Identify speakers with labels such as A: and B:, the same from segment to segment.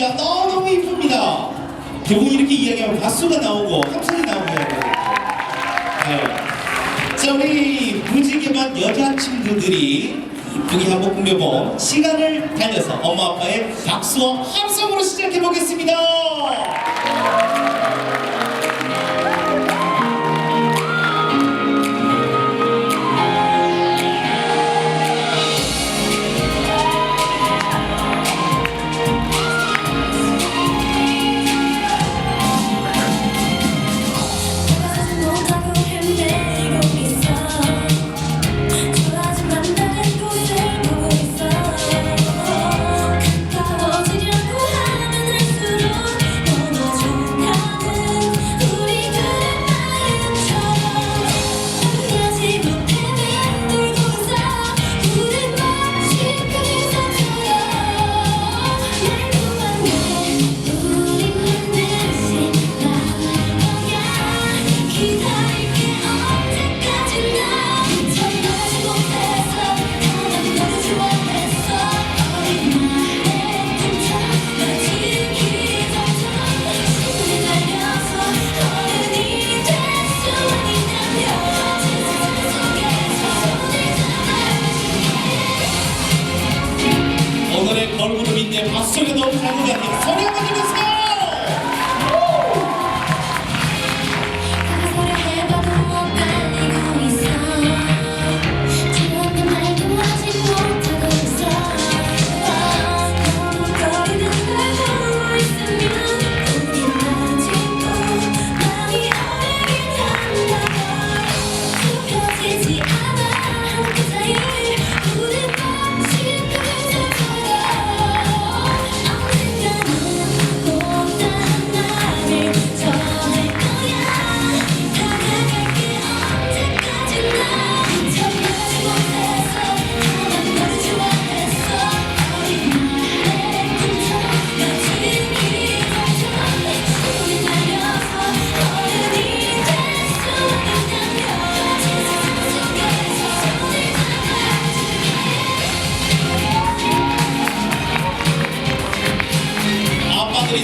A: 분위기가 너무 이쁩니다. 두 분이 이렇게 이야기하면 박수가 나오고 함성이 나오고 해요. 네. 자 우리 무지개만 여자 친구들이 이쁘게 한번 꾸며본 시간을 달려서 엄마 아빠의 박수와 함성으로 시작해 보겠습니다. 너무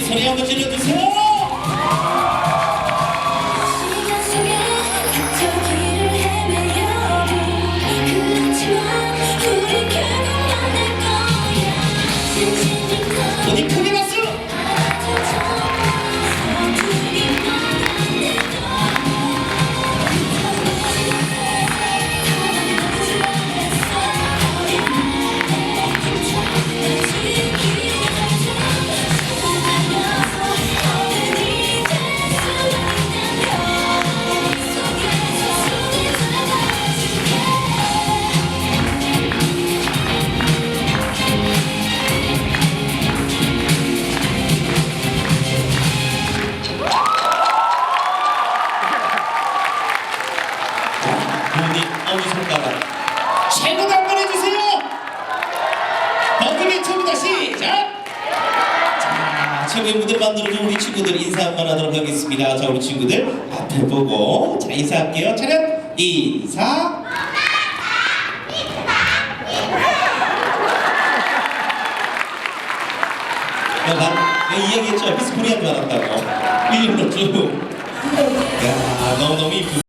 A: 소리 한번 질러주세요. 최고 한번 해주세요. 더욱이 처음부터 시작. 자, 최고의 무대를 만들어준 우리 친구들 인사 한번 하도록 하겠습니다. 자, 우리 친구들 앞에 보고 자 인사할게요. 차렷 인사. 내가 내가 이야기했죠. 미스 코리아인 줄 알았다고. 일부러 쭉. 야, 너무너무 이쁘